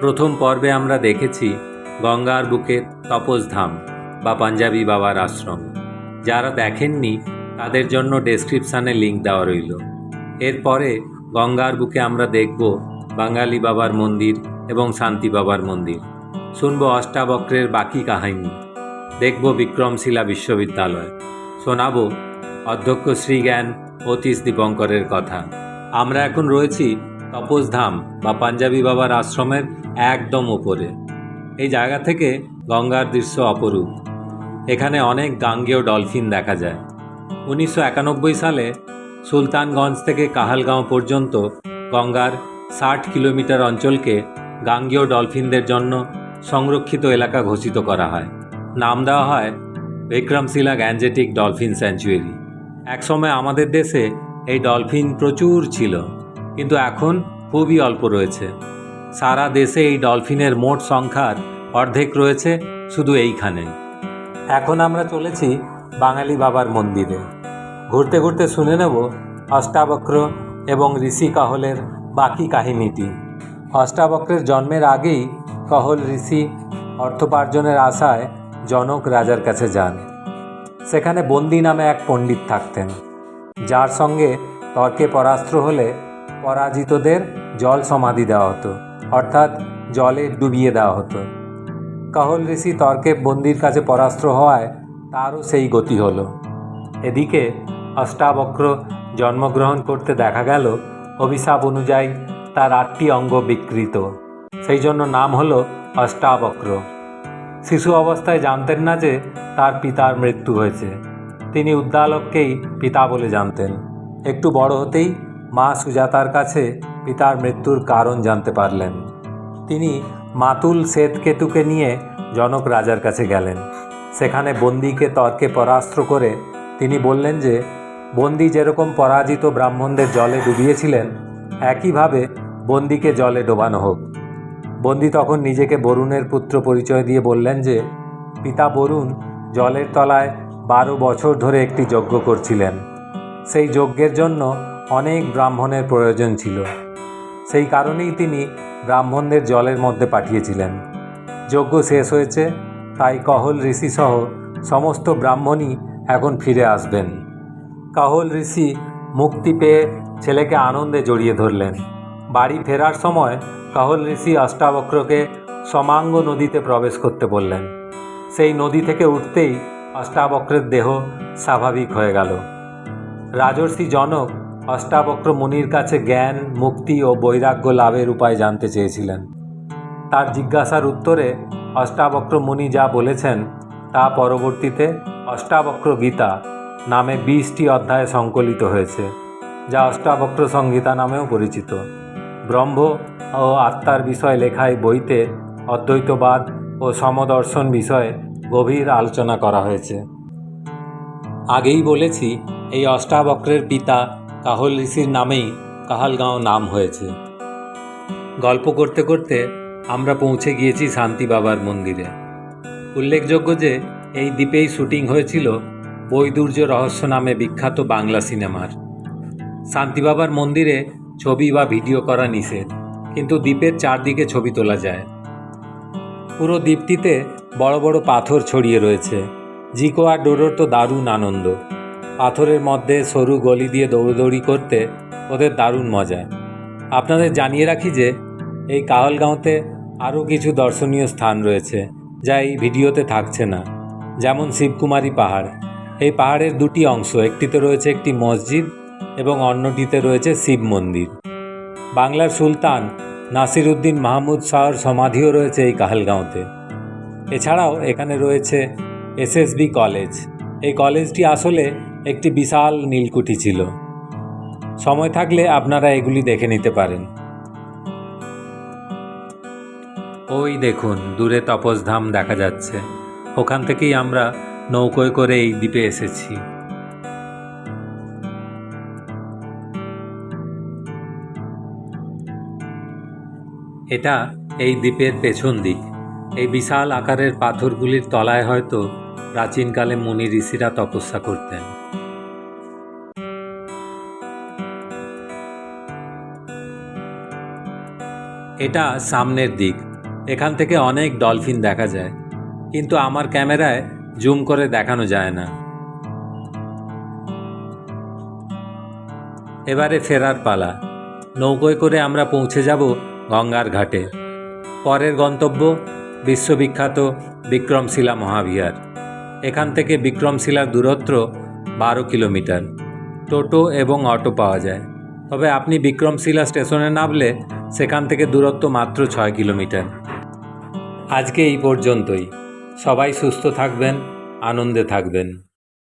প্রথম পর্বে আমরা দেখেছি গঙ্গার বুকে তপসধাম বা পাঞ্জাবি বাবার আশ্রম। যারা দেখেননি, তাদের জন্য ডেসক্রিপশানে লিঙ্ক দেওয়া রইল। এরপরে গঙ্গার বুকে আমরা দেখব বাঙালি বাবার মন্দির এবং শান্তি বাবার মন্দির। শুনব অষ্টাবক্রের বাকি কাহিনী। দেখব বিক্রমশিলা বিশ্ববিদ্যালয়। শোনাবো অধ্যক্ষ শ্রীজ্ঞান অতীশ দীপঙ্করের কথা। আমরা এখন রয়েছি তপসধাম বা পাঞ্জাবি বাবার আশ্রমের একদম ওপরে এই জায়গা থেকে গঙ্গার দৃশ্য অপরূপ। এখানে অনেক গাঙ্গেয় ডলফিন দেখা যায়। উনিশশো একানব্বই সালে সুলতানগঞ্জ থেকে কাহালগাঁও পর্যন্ত গঙ্গার ষাট কিলোমিটার অঞ্চলকে গাঙ্গেয় ডলফিনদের জন্য সংরক্ষিত এলাকা ঘোষিত করা হয়। নাম দেওয়া হয় বিক্রমশিলা গ্যাঞ্জেটিক ডলফিন স্যাঞ্চুয়ারি। একসময় আমাদের দেশে এই ডলফিন প্রচুর ছিল। কিন্তু এখন খুবই অল্প রয়েছে। সারা দেশে এই ডলফিনের মোট সংখ্যার অর্ধেক রয়েছে শুধু এইখানে। এখন আমরা চলেছি বাঙালি বাবার মন্দিরে। ঘুরতে ঘুরতে শুনে নেব অষ্টাবক্র এবং ঋষি কাহলের বাকি কাহিনীটি। অষ্টাবক্রের জন্মের আগেই কহল ঋষি অর্থোপার্জনের আশায় জনক রাজার কাছে যান। সেখানে বন্দি নামে এক পণ্ডিত থাকতেন। যার সঙ্গে তর্কে পরাস্ত্র হলে পরাজিতদের জল সমাধি দেওয়া হতো, অর্থাৎ জলে ডুবিয়ে দেওয়া হতো। কাহল ঋষি তর্কে বন্দির কাছে পরাস্ত্র হওয়ায় তারও সেই গতি হলো। এদিকে অষ্টাবক্র জন্মগ্রহণ করতে দেখা গেল, অভিশাপ অনুযায়ী তার আটটি অঙ্গ বিকৃত। সেই জন্য নাম হলো অষ্টাবক্র। শিশু অবস্থায় জানতেন না যে তার পিতার মৃত্যু হয়েছে। তিনি উদ্দালককেই পিতা বলে জানতেন। একটু বড় হতেই মা সুজাতার কাছে পিতার মৃত্যুর কারণ জানতে পারলেন। তিনি মাতুল শ্বেতকেতুকে নিয়ে জনক রাজার কাছে গেলেন। সেখানে বন্দিকে তর্কে পরাস্ত্র করে তিনি বললেন যে, বন্দি যেরকম পরাজিত ব্রাহ্মণদের জলে ডুবিয়েছিলেন, একইভাবে বন্দিকে জলে ডোবানো হোক। বন্দি তখন নিজেকে বরুণের পুত্র পরিচয় দিয়ে বললেন যে, পিতা বরুণ জলের তলায় বারো বছর ধরে একটি যজ্ঞ করছিলেন। সেই যজ্ঞের জন্য অনেক ব্রাহ্মণের প্রয়োজন ছিল। সেই কারণেই তিনি ব্রাহ্মণদের জলের মধ্যে পাঠিয়েছিলেন। যজ্ঞ শেষ হয়েছে, তাই কহল ঋষিসহ সমস্ত ব্রাহ্মণই এখন ফিরে আসবেন। কাহল ঋষি মুক্তি পেয়ে ছেলেকে আনন্দে জড়িয়ে ধরলেন। বাড়ি ফেরার সময় কাহল ঋষি অষ্টাবক্রকে সমাঙ্গ নদীতে প্রবেশ করতে বললেন। সেই নদী থেকে উঠতেই অষ্টাবক্রের দেহ স্বাভাবিক হয়ে গেল। রাজর্ষি জনক অষ্টাবক্র মুনির কাছে জ্ঞান, মুক্তি ও বৈরাগ্য লাভের উপায় জানতে চেয়েছিলেন। তার জিজ্ঞাসার উত্তরে অষ্টাবক্র মুনি যা বলেছেন, তা পরবর্তীতে অষ্টাবক্র গীতা নামে বিশটি অধ্যায়ে সংকলিত হয়েছে, যা অষ্টাবক্র সংহিতা নামেও পরিচিত। ব্রহ্ম ও আত্মার বিষয় লেখা এই বইতে অদ্বৈতবাদ ও সমদর্শন বিষয়ে গভীর আলোচনা করা হয়েছে। আগেই বলেছি, এই অষ্টাবক্রের পিতা কাহল ঋষির নামেই কাহালগাঁও নাম হয়েছে। গল্প করতে করতে আমরা পৌঁছে গিয়েছি শান্তি বাবার মন্দিরে। উল্লেখযোগ্য যে, এই দ্বীপেই শুটিং হয়েছিল বৈদুর্য রহস্য নামে বিখ্যাত বাংলা সিনেমার। শান্তি বাবার মন্দিরে ছবি বা ভিডিও করা নিষেধ, কিন্তু দ্বীপের চারদিকে ছবি তোলা যায়। পুরো দ্বীপটিতে বড় বড় পাথর ছড়িয়ে রয়েছে। জিকো আর ডোডোর তো দারুণ আনন্দ। পাথরের মধ্যে সরু গলি দিয়ে দৌড়দৌড়ি করতে ওদের দারুণ মজা। আপনাদের জানিয়ে রাখি যে, এই কাহলগাঁওতে আরও কিছু দর্শনীয় স্থান রয়েছে, যা এই ভিডিওতে থাকছে না। যেমন শিবকুমারী পাহাড়। এই পাহাড়ের দুটি অংশ, একটিতে রয়েছে একটি মসজিদ এবং অন্যটিতে রয়েছে শিব মন্দির। বাংলার সুলতান নাসির উদ্দিন মাহমুদ শাহর সমাধিও রয়েছে এই কাহালগাঁওতে। এছাড়াও এখানে রয়েছে এসএসবি কলেজ। এই কলেজটি আসলে একটি বিশাল নীলকুঠি ছিল। সময় থাকলে আপনারা এগুলি দেখে নিতে পারেন। ওই দেখুন, দূরে তপসধাম দেখা যাচ্ছে। ওখান থেকেই আমরা নৌকোয় করে এই দ্বীপে এসেছি। এটা এই দ্বীপের পেছন দিক। এই বিশাল আকারের পাথরগুলির তলায় হয়তো প্রাচীনকালে মুনি ঋষিরা তপস্যা করতেন। এটা সামনের দিক। এখান থেকে অনেক ডলফিন দেখা যায়। কিন্তু আমার ক্যামেরায় জুম করে দেখানো যায় না। এবারে ফেরার পালা। নৌকোয় করে আমরা পৌঁছে যাব গঙ্গার ঘাটে। পরের গন্তব্য বিশ্ববিখ্যাত বিক্রমশিলা মহাবিহার। এখান থেকে বিক্রমশিলার দূরত্ব বারো কিলোমিটার। টোটো এবং অটো পাওয়া যায়। তবে আপনি বিক্রমশিলা স্টেশনে নামলে সেখান থেকে দূরত্ব মাত্র ছয় কিলোমিটার। আজকে এই পর্যন্তই। সবাই সুস্থ থাকবেন, আনন্দে থাকবেন।